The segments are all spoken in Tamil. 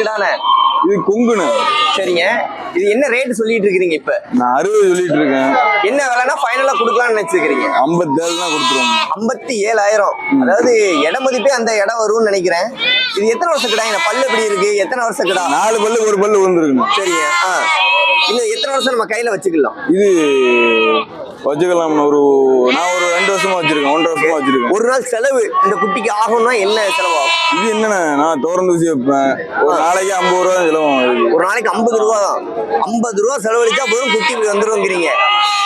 கிடானே இது கொங்குண்ணே சரிங்க. இது என்ன ரேட் சொல்லிட்டு இருக்கிறீங்க இப்ப? நான் அறுபது சொல்லிட்டு இருக்கேன். என்ன விலைனா ஃபைனலா கொடுக்கலாம்னு நினைச்சிருக்கீங்க ஐம்பத்தேழு தான் கொடுத்துருவோம். ஐம்பத்தி ஏழாயிரம் அதாவது இட மதிப்பே அந்த இடம் வரும்னு நினைக்கிறேன். இது எத்தனை வருஷம் கிடா? இந்த பல்லு எப்படி இருக்கு? எத்தனை வருஷம் கிடா? நாலு பல்லு ஒரு பல்லு வந்துருக்குண்ணே சரிங்க. ஆ. இன்னும் எத்தனை வருஷம் நம்ம கையில வச்சுக்கலாம்? இது வச்சுக்கலாம்ண்ணே ஒரு நான் ஒரு ரெண்டு வருஷமா வச்சிருக்கேன் ஒன்றரை வருஷமா வச்சிருக்கேன். ஒரு நாள் செலவு இந்த குட்டிக்கு ஆகும்னா என்ன செலவாகும் இது என்னண்ணே நான் திறந்து ஊசி வைப்பேன் ஒரு நாளைக்கு ஐம்பது ரூபா செலவாகும். ஒரு நாளைக்கு ஐம்பது ரூபா தான் ஐம்பது ரூபா செலவழிச்சா போதும் குட்டி வந்துருங்கிறீங்க.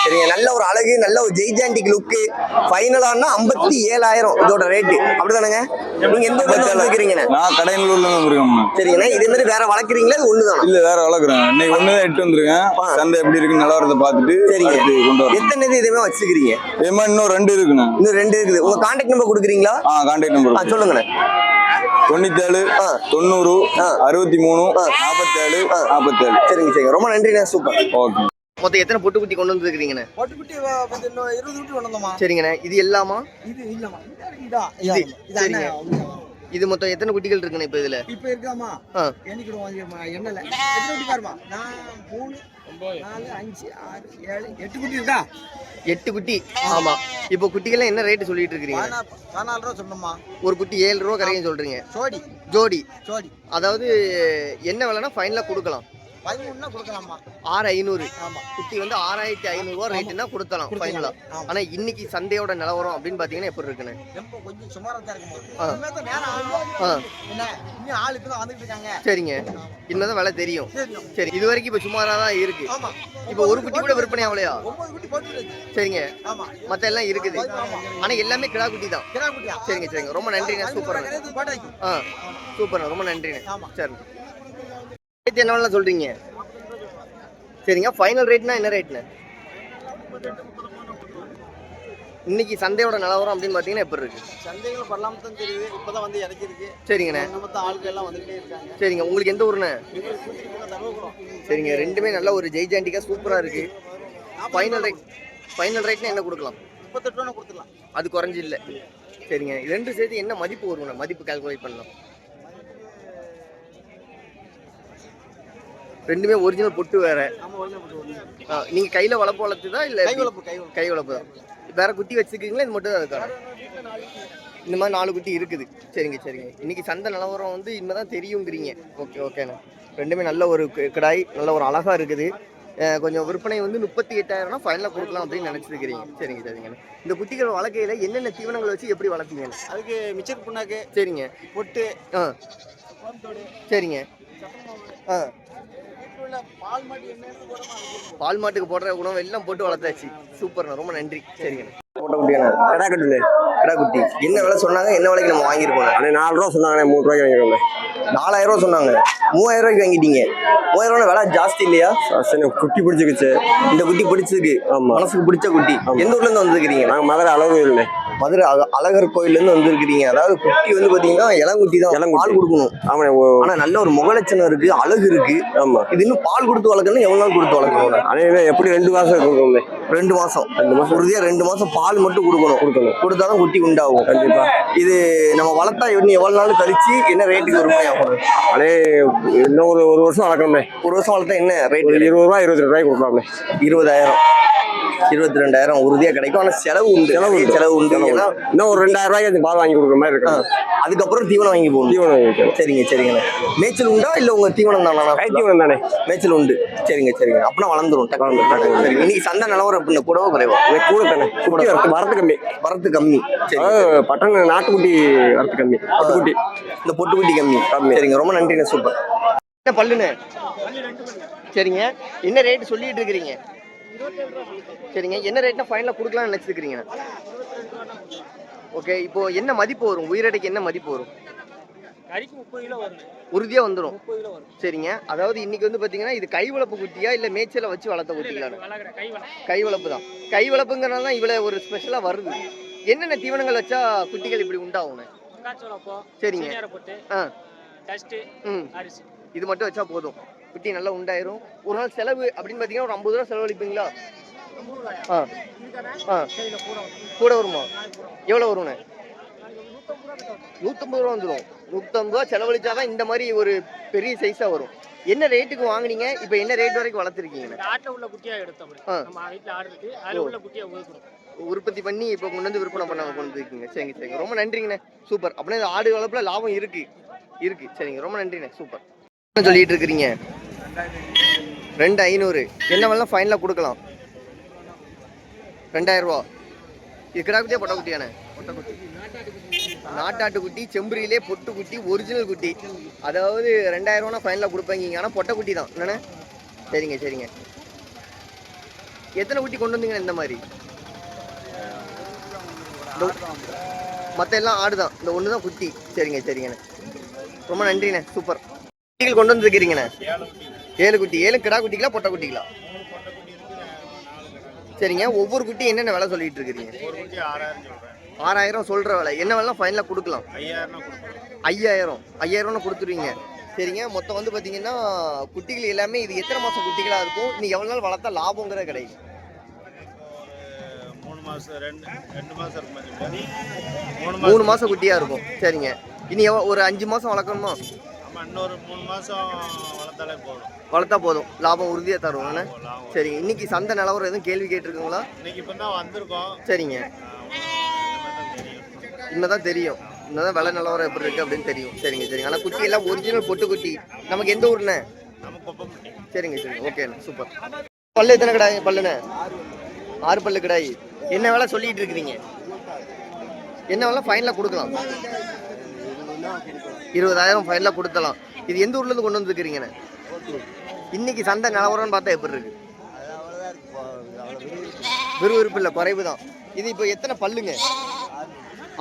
சரிங்க? நல்ல ஒரு அழகு நல்ல ஒரு ஜெய்ஜாண்டிக் லுக்கு ஃபைனலானா ஐம்பத்தி ஏழாயிரம் இதோட ரேட்டு அப்படிதானங்க? நீங்க எந்த இடத்துல வச்சுக்கிறீங்கண்ணே நான் கடையனூர்ல வந்திருக்கேன் சரிங்கண்ணா இதே மாதிரி வேற வளர்க்குறீங்களா இது ஒண்ணுதானா? இல்ல வேற வளர்க்குறேன். இன்னைக்கு ஒண்ணு தான் எட்டு வந்திருக்கேன். சந்தை எப்படி இருக்குன்னு நிலவரத்தை பார்த்துட்டு சரிங்க. கொண்டு வரேன். எத்தனை இது இதுவுமே வச்சுக்கிறீங்க இதே மாதிரி இன்னும் ரெண்டு இருக்குண்ணே. இன்னும் ரெண்டு இருக்குது. உங்க கான்டாக்ட் நம்பர் கொடுக்குறீங்களா? ஆ கான்டாக்ட் நம்பர் சொல்லுங்கண்ணே. தொண்ணூத்தேழு. தொண்ணூறு. அறுபத்தி மூணு. நாற்பத்தேழு. நாற்பத்தேழு சரிங்க சரிங்க. ரொம்ப நன்றிண்ணே. சூப்பர். ஓகே. மொத்தம் எத்தனை பொட்டு குட்டி கொண்டு வந்துருக்கீங்கண்ணே பட்டுக்குட்டி இன்னும் இருபது குட்டி வந்தோம்மா சரிங்கண்ணே. இது எல்லாமா? இது இல்லம்மா. இதா சரிங்க. இது மொத்தம் எத்தனை குட்டிகள் இருக்குண்ணே இப்போ இதுல? இப்ப இருக்காமா எண்ணிக்கிடுவோம் எண்ணல எத்தனை குட்டி பாருமா நான் மூணு நாலு அஞ்சு ஆறு ஏழு எட்டு குட்டி இருக்கா? எட்டு குட்டி. ஆமா. இப்போ குட்டிகள்லாம் என்ன ரேட் சொல்லிட்டு இருக்கீங்க பதினாலு ரூபா சொன்னோம்மா ஒரு குட்டி ஏழு ரூபா கரையும் சொல்றீங்க. சோடி ஜோடி. சோடி அதாவது என்ன விலைனா ஃபைனலா கொடுக்கலாம். பதிமூணுனா கொடுக்கலாமா? ஆறு ஐநூறு. ஆமா. குட்டி வந்து ஆறாயிரத்தி ஐநூறுரூவா ரேட்டுனா கொடுத்தலாம் ஃபைனலா ஆமா. ஆனா இன்னைக்கு சந்தையோட நிலவரம் அப்படின்னு பாத்தீங்கன்னா எப்படி இருக்குண்ணே ரொம்ப கொஞ்சம் சுமாரா தான் இருக்கும் இன்னும் சரிங்க. இனிமேதான் விலை தெரியும். சரி இது வரைக்கும் இப்போ சுமாரா தான் இருக்கு. இப்போ ஒரு குட்டி கூட விற்பனை ஆகலையா? சரிங்க. மத்த எல்லாம் இருக்குது. ஆனா எல்லாமே கிடா குட்டி தான். சரிங்க சரிங்க. ரொம்ப நன்றிண்ணே சூப்பர் ஆ. சூப்பர் ரொம்ப நன்றிண்ணே ஆமா. என்ன சொல்றீங்க? சரிங்க ஃபைனல் ரேட்னா என்ன ரேட்ண்ணே இன்னைக்கு சந்தையோட நிலவரம் அப்படின்னு பார்த்தீங்கன்னா எப்படி இருக்கு? சந்தைகள் பண்ணலாம் தான் தெரியுது. இப்பதான் வந்து இறக்கிருக்கு சரிங்கண்ணே. நம்ம ஆட்கள் எல்லாம் வந்துகிட்டே இருக்காங்க. சரிங்க உங்களுக்கு எந்த ஊருண்ணே? சரிங்க ரெண்டுமே நல்ல ஒரு ஜெய்ஜாண்டிக்கா சூப்பரா இருக்கு. ஃபைனல் ரேட் ஃபைனல் ரேட்னா என்ன கொடுக்கலாம்? முப்பத்தெட்டு ரூபா கொடுத்துடலாம். அது குறைஞ்சு இல்லை. சரிங்க ரெண்டு சேர்த்து என்ன மதிப்பு வருங்கண்ணா மதிப்பு கால்குலேட் பண்ணலாம். ரெண்டுமே ஒரிஜினல் பொட்டு வேற. நீங்க கையில வளர்ப்பு வளர்த்துதா இல்ல கை? வளர்ப்பு வேற குட்டி வச்சிருக்கீங்களா? இது மட்டும் தான் இருக்காங்க இந்த மாதிரி நாலு குட்டி இருக்குது. சரிங்க சரிங்க. இன்னைக்கு சந்தை நிலவரம் வந்து இனிமேதான் தெரியுங்கிறீங்க. ஓகே ஓகேண்ணா. ரெண்டுமே நல்ல ஒரு கிடாய் நல்ல ஒரு அழகா இருக்குது. கொஞ்சம் விற்பனை வந்து முப்பத்தி எட்டாயிரம்னா ஃபைனலாக கொடுக்கலாம் அப்படின்னு நினச்சிருக்கிறீங்க. சரிங்க சரிங்க. இந்த குட்டிகள் வளர்க்கையில் என்னென்ன தீவனங்கள் வச்சு எப்படி வளர்த்தீங்க அதுக்கு மிச்சர் புண்ணாக்கு சரிங்க. பொட்டு ஆ. சரிங்க. ஆ. பால் மாட்டுக்கு போடுற உணவு எல்லாம் போட்டு வளர்த்தாச்சு. சூப்பர்ண்ணா ரொம்ப நன்றி. சரிங்க போட்ட குட்டியாண்ணா கடா கட்டுல கடா குட்டி. என்ன விலை சொன்னாங்க? என்ன விலைக்கு நம்ம வாங்கியிருக்கோம் அண்ணே நாலு ரூபா சொன்னாங்கண்ணே மூணு ரூபாய்க்கு வாங்கிருக்கோம் நாலாயிரம் ரூபா சொன்னாங்க. மூவாயிரம் ரூபாய்க்கு வாங்கிட்டீங்க. மூவாயிரம் ரூபாய் விலை ஜாஸ்தி இல்லையா? சரி குட்டி பிடிச்சிக்கிச்சு. இந்த குட்டி பிடிச்சிருக்கு. ஆமா. மனசுக்கு பிடிச்ச குட்டி. எந்த ஊர்ல இருந்து வந்திருக்கிறீங்க? நாங்கள் மதுரை அளவு இல்லை மதுரை அழகர் கோயில்ல இருந்து வந்திருக்கிறீங்க. அதாவது குட்டி வந்து பாத்தீங்கன்னா இளங்குட்டி தான். இளங்குட்டி. பால் கொடுக்கணும். ஆமாண்ணே ஓ- ஆனா நல்ல ஒரு முகலட்சணம் இருக்கு அழகு இருக்கு. ஆமா இது இன்னும் பால் கொடுத்து வளர்க்கணும் எவ்வளவு நாள் கொடுத்து வளர்க்கணும்? அண்ணே எப்படி ரெண்டு மாசம் இருக்குங்களே ரெண்டு மாசம். உறுதியா ரெண்டு மாசம் பால் மட்டும் கொடுக்கணும். கொடுக்கணும். கொடுத்தாதான் குட்டி உண்டாகும் கண்டிப்பா. இது நம்ம வளர்த்தா இன்னும் எவ்வளவு நாள் கழிச்சு என்ன ரேட்டுக்கு விற்பனை ஆகும்? அண்ணே இன்னும் ஒரு ஒரு வருஷம் வளர்க்கணும்ண்ணே ஒரு வருஷம் வளர்த்தா என்ன ரேட் இருபது ரூபா இருபத்தி ரெண்டு ரூபாய்க்கு கொடுக்கலாம்ண்ணே இருபதாயிரம். இருபத்தி ரெண்டாயிரம் உறுதியா கிடைக்கும். ஆனா செலவு உண்டு. செலவு. செலவு உண்டு. ஏன்னா இன்னும் ஒரு ரெண்டாயிரம் ரூபாய்க்கு அந்த பால் வாங்கி கொடுக்குற மாதிரி இருக்கு. அதுக்கப்புறம் தீவனம் வாங்கி போகணும். தீவனம் வைக்கணும். சரிங்க சரிங்கண்ணே மேய்ச்சல் உண்டா இல்ல உங்க தீவனம் தானா? தீவனம் தானே. மேய்ச்சல் உண்டு. சரிங்க சரிங்க. வளர்ந்துரும். டக்குனு. சரிங்க இன்னைக்கு சந்தை நிலவரம் அப்படின்னு கூடவோ குறைவா? கூட தானே? குட்டி வரத்து வரத்து கம்மி. வரத்து கம்மி. சரி. பட்டன் நாட்டுக்குட்டி வரத்து கம்மி. பட்டுக்குட்டி. இந்த பொட்டுக்குட்டி கம்மி. கம்மி. சரிங்க ரொம்ப நன்றிண்ணே சூப்பர். என்ன பல்லுண்ணே? சரிங்க என்ன ரேட் சொல்லிட்டு இருக்கிறீங்க? சரிங்க என்ன ரேட்னா ஃபைனலாக கொடுக்கலாம்னு நினச்சிருக்கிறீங்க ஓகே இப்போ என்ன மதிப்பு வரும்? உயிரடைக்கு என்ன மதிப்பு வரும்? உறுதியாக வந்துடும் சரிங்க. அதாவது இன்னைக்கு வந்து பார்த்தீங்கன்னா இது கை வளர்ப்பு குட்டியா இல்லை மேய்ச்சலை வச்சு வளர்த்த குட்டிங்களான்னு கை வளர்ப்பு தான். கை வளர்ப்புங்கிறனால தான் இவ்வளோ ஒரு ஸ்பெஷலாக வருது. என்னென்ன தீவனங்கள் வச்சா குட்டிகள் இப்படி மக்காச்சோளப்போ சரிங்க. ஆ. இது மட்டும் வச்சா போதும். குட்டி நல்லா உண்டாயிரும். ஒரு நாள் செலவு அப்படின்னு பார்த்தீங்கன்னா ஒரு ஐம்பது ரூபா செலவழிப்பீங்களா? ஆ. ஆ. கூட வருமா. எவ்வளோ வரும்ண்ணே நூற்றம்பது ரூபா வந்துடும் நூற்றம்பது ரூபா செலவழிச்சாதான் இந்த மாதிரி ஒரு பெரிய சைஸாக வரும். என்ன ரேட்டுக்கு வாங்குனீங்க? இப்போ என்ன ரேட் வரைக்கும் வளர்த்துருக்கீங்கண்ணே இந்த ஆட்டில் உள்ள குட்டியாக எடுத்தோம் அப்படி ஆ. நம்ம வீட்டில் ஆடு இருக்கு. அதில் ஓ. உள்ள குட்டியை ஒதுக்கணும் உற்பத்தி பண்ணி இப்போ கொண்டு வந்து விற்பனை பண்ண கொண்டு வந்துருக்கீங்க சரிங்க சரிங்க. ரொம்ப நன்றிங்கண்ணே. சூப்பர். அப்படின்னா இந்த ஆடு வளர்ப்புல லாபம் இருக்கு. இருக்கு. சரிங்க. ரொம்ப நன்றிண்ணே. சூப்பர். என்ன சொல்லிட்டு இருக்கிறீங்க? ரெண்டு ஐநூறு. என்ன வேணாலும் ஃபைனலாக கொடுக்கலாம். ரெண்டாயிரம் ரூபா. இது கிடா குட்டியா பொட்டை குட்டியாண்ணே? நாட்டாட்டு குட்டி செம்பரியிலே பொட்டு குட்டி ஒரிஜினல் குட்டி. அதாவது ரெண்டாயிரம் ரூபா ஃபைனலாக கொடுப்பீங்க. ஆனால் பொட்டை குட்டி தான். என்னண்ணே? சரிங்க சரிங்க. எத்தனை குட்டி கொண்டு வந்தீங்க இந்த மாதிரி? மற்ற எல்லாம் ஆடு தான். இந்த ஒன்று தான் குட்டி. சரிங்க சரிங்கண்ணே. ரொம்ப நன்றிண்ணே. சூப்பர். குட்டிகள் கொண்டு வந்துருக்கிறீங்கண்ணே. ஏழு குட்டி. ஏழு கிடா குட்டிகளா பொட்டை குட்டிகளா சரிங்க. ஒவ்வொரு குட்டி என்னென்ன விலை சொல்லிட்டு இருக்கிறீங்க? ஆறாயிரம் சொல்ற விலை. என்ன வேலை ஃபைனலாக கொடுக்கலாம். ஐயாயிரம். ஐயாயிரம்னு கொடுத்துருவீங்க. சரிங்க. மொத்தம் வந்து பார்த்தீங்கன்னா குட்டிகள் எல்லாமே இது எத்தனை மாதம் குட்டிகளாக இருக்கும்? நீ எவ்வளோ நாள் வளர்த்தா லாபங்கிறது கிடைக்கும் மூணு மாதம் குட்டியாக இருக்கும் சரிங்க. இனி ஒரு அஞ்சு மாதம் வளர்க்கணுமா? இன்னொரு மூணு மாசம் வளர்த்தாலே போதும். வளர்த்தா போதும். லாபம் உறுதியாக லாபம். சரிங்க. இன்னைக்கு சந்தை நிலவரம் எதுவும் கேள்வி கேட்டிருக்குங்களா? இன்னைக்கு இப்போ தான் வந்திருக்கோம். சரிங்க ஆஹ் இனிமே தான் தெரியும் இன்னதான் தெரியும். இன்னதான் விலை நிலவரம் எப்படி இருக்கு அப்படின்னு தெரியும். சரிங்க சரிங்க. ஆனால் குட்டி எல்லாம் ஒரிஜினல் பொட்டு குட்டி நமக்கு எந்த ஊர்ண்ணே சரிங்க சரிங்க. ஓகேண்ணே சூப்பர் பல்லு எத்தனை கிடாய் பல்லுண்ணே? ஆறு பல்லு கிடாய். என்ன வேலை சொல்லிட்டு இருக்கிறீங்க? என்ன வேலை? ஃபைனில் கொடுக்கலாம். இருபதாயிரம் ஃபைனில் கொடுத்தலாம். இது எந்த ஊர்ல இருந்து கொண்டு வந்துருக்கிறீங்கண்ணே? இன்னைக்கு சந்தை நிலவரம்னு பார்த்தா எப்படி இருக்கு? விறுவிறுப்பு இல்லை குறைவு தான் இது இப்போ எத்தனை பல்லுங்க?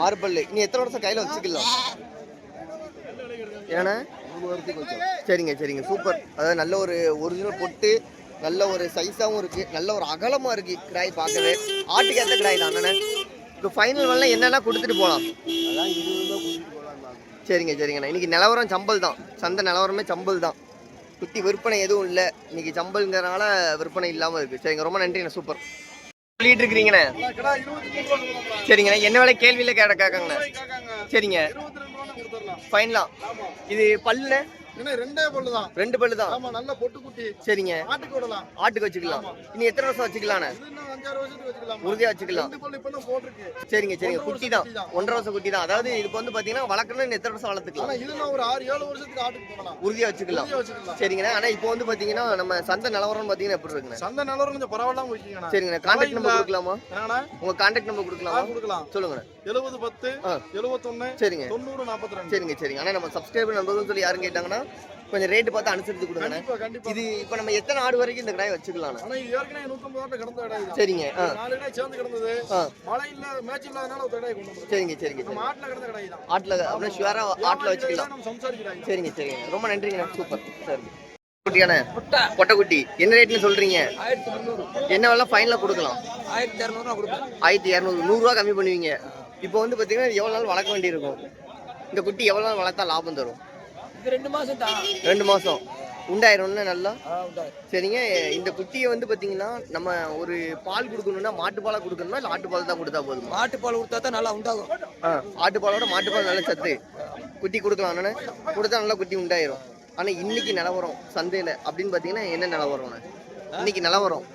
ஆறு பல்லு. நீ எத்தனை வருஷம் கையில் வச்சுக்கலாம்? ஏன்னா சரிங்க சரிங்க. சூப்பர். அதாவது நல்ல ஒரு ஒரிஜினல் பொட்டு நல்ல ஒரு சைஸாகவும் இருக்கு. நல்ல ஒரு அகலமாக இருக்குது கிராய் பார்க்கவே. ஆட்டுக்கு எந்த கிராய் தான். அண்ணே இப்போ ஃபைனல் வரல என்னென்னா கொடுத்துட்டு போகலாம் சரிங்க சரிங்கண்ணா. இன்னைக்கு நிலவரம் சம்பல் தான். சந்தை நிலவரமே சம்பல் தான். குட்டி விற்பனை எதுவும் இல்லை. இன்னைக்கு சம்பல்ங்கிறனால விற்பனை இல்லாமல் இருக்குது சரிங்க ரொம்ப நன்றிண்ணா. சூப்பர். சொல்லிட்டு இருக்கிறீங்கண்ணே சரிங்கண்ணே என்ன வேலை கேள்வியில் கேட்காங்கண்ணே. சரிங்க. ஃபைனலா இது பல்லுண்ணே? ரெண்டே பொண்ணு தான் ரெண்டு பல்லு தான் ஆமா நல்ல பொட்டு குட்டி சரிங்க. ஆட்டுக்கு விடலாம். ஆட்டுக்கு வச்சுக்கலாம். இனி எத்தனை வருஷம் இன்னும் அஞ்சாறு வருஷத்துக்கு வச்சுக்கலாம். உறுதியா வச்சுக்கலாம். பல்லு சரிங்க சரிங்க. குட்டி தான். ஒன்றரை வருஷம் குட்டி தான் அதாவது இதுக்கு வந்து பாத்தீங்கன்னா வளர்க்கணும்னு எத்தனை வருஷம் ஆனா வளர்த்துக்கலாம் இதுல ஒரு ஆறு ஏழு வருஷத்துக்கு ஆட்டுக்கு போகலாம் உறுதியா வச்சுக்கலாம். வச்சுக்கலாம். சரிங்கண்ணா. ஆனா இப்போ வந்து பாத்தீங்கன்னா நம்ம சந்தை நிலவரம் பாத்தீங்கன்னா எப்படி இருக்குண்ணே? சந்தை நிலவரம் கொஞ்சம் பரவாயில்லாம வச்சுக்கீங்கண்ணா சரிங்கண்ணா. கான்டாக்ட் நம்பர் கொடுக்கலாமா? உங்க கான்டாக்ட் நம்பர் கொடுக்கலாமா? கொடுக்கலாம். சொல்லுங்கண்ணே. எழுபது பத்து. எழுபத்தொன்னு சரிங்க. தொண்ணூறு நாற்பத்தி ரெண்டு. சரிங்க சரிங்க. ஆனா நம்ம சப்ஸ்கிரைபர் நம்பர்னு சொல்லி யாரும் கேட்டாங்கன்னா கொஞ்சம் ரேட் பார்த்து அனுசரித்து கண்டிப்பா இது இப்போ நம்ம எத்தனை ஆடு வரைக்கும் இந்த கடாய் வச்சுக்கலாம் ஏற்கனவே கிடந்த. சரிங்க ஆ. ஒரு நாலு இடம் சேர்ந்து கிடந்தது. ஆ. மழை இல்ல மேட்ச் இல்லாதனால ஒரு கடாய் கொண்டு வந்தோம் சரிங்க சரிங்க ஆட்டுல கிடந்த கடாய் தான். ஆட்டில் அப்படின்னா ஷுவராக ஆட்டில் வச்சுக்கலாம். நம்ம சம்சாரிக்கிறாங்க சரிங்க சரிங்க. ரொம்ப நன்றிங்க சூப்பர். சரி குட்டியானே பொட்டைக்குட்டி. என்ன ரேட்னு சொல்றீங்க? என்ன வேலை ஃபைனலாக கொடுக்கலாம். ஆயிரத்தி இரநூறுவா கொடுப்பேன் ஆயிரத்தி இரநூறு நூறுரூவா கம்மி பண்ணுவீங்க. இப்போ வந்து பார்த்தீங்கன்னா எவ்வளோ நாள் வளர்க்க வேண்டியிருக்கும்? இந்த குட்டி எவ்வளோ நாள் வளர்த்தா லாபம் தரும்? ரெண்டு மாசம் தான் ரெண்டு மாதம் உண்டாயிரும்னு நல்லா. சரிங்க. இந்த குட்டியை வந்து பார்த்தீங்கன்னா நம்ம ஒரு பால் கொடுக்கணும்னா மாட்டுப்பாலாக கொடுக்கணுமா இல்லை ஆட்டுப்பால் தான் கொடுத்தா போதுமா? மாட்டுப்பால் கொடுத்தா தான் நல்லா உண்டாகும். ஆ ஆட்டுப்பாலோட மாட்டுப்பால் நல்ல சத்து. குட்டி கொடுக்கலாம். கொடுத்தா நல்லா குட்டி உண்டாயிரும். ஆனால் இன்னைக்கு நிலவரம் சந்தையில் அப்படின்னு பார்த்தீங்கன்னா என்ன நிலவரம்ண்ணே இன்னைக்கு நிலவரம்.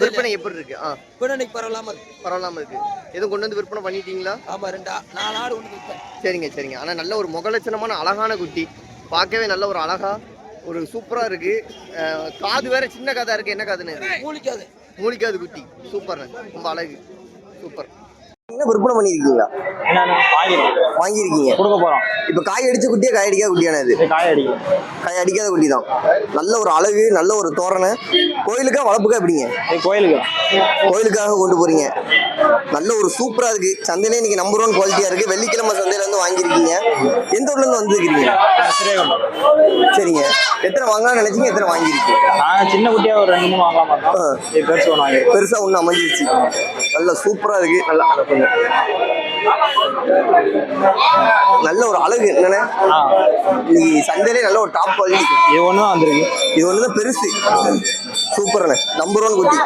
விற்பனை எப்படி இருக்கு? ஆ. பின்னணிக்கு பரவாயில்லாம இருக்கு. பரவாயில்லாம இருக்கு. எதுவும் கொண்டு வந்து விற்பனை பண்ணிட்டீங்களா? ஆமா ரெண்டா நாலு ஆடு ஒன்று சரிங்க சரிங்க. ஆனால் நல்ல ஒரு முகலட்சணமான அழகான குட்டி. பார்க்கவே நல்ல ஒரு அழகா ஒரு சூப்பரா இருக்கு. அஹ், காது வேற சின்ன காதா இருக்கு. என்ன காதுன்னு? மூலிக்காது. மூலிக்காது குட்டி. சூப்பர். ரொம்ப அழகு. சூப்பர். என்ன விற்பனை பண்ணியிருக்கீங்களா? வாங்கியிருக்கீங்க. கொடுக்க போறோம். இப்போ காய் அடிச்ச குட்டியா காய் அடிக்காத குட்டியானது இது? காய அடிக்கும். காய் அடிக்காத குட்டி தான். நல்ல ஒரு அழகு நல்ல ஒரு தோரணை. கோயிலுக்கா வளர்ப்புக்கா எப்படிங்க? கோயிலுக்கு. கோயிலுக்காக கொண்டு போறீங்க. நல்ல ஒரு சூப்பரா இருக்கு. சந்தையில இன்னைக்கு நம்பர் ஒன் குவாலிட்டியா இருக்கு. வெள்ளிக்கிழமை சந்தையில இருந்து வாங்கியிருக்கீங்க. எந்த ஊர்ல இருந்து வந்துருக்கீங்க சரிங்க. எத்தனை வாங்கலாம் நினைச்சீங்க? எத்தனை வாங்கியிருக்கீங்க சின்ன குட்டியா ஒரு ரெண்டு மூணு வாங்கலாம் பெருசு ஒன்று பெருசா ஒண்ணு அமைஞ்சிருச்சு. நல்ல சூப்பரா இருக்கு. நல்லா. நல்ல ஒரு அழகு. இன்னைக்கு சந்தையிலே நல்ல ஒரு டாப் குவாலிட்டி இது ஒன்று தான் வந்திருக்கு. இது ஒண்ணுதான் பெருசு. சூப்பர்ண்ணே. நம்பர் ஒன் குட்டி.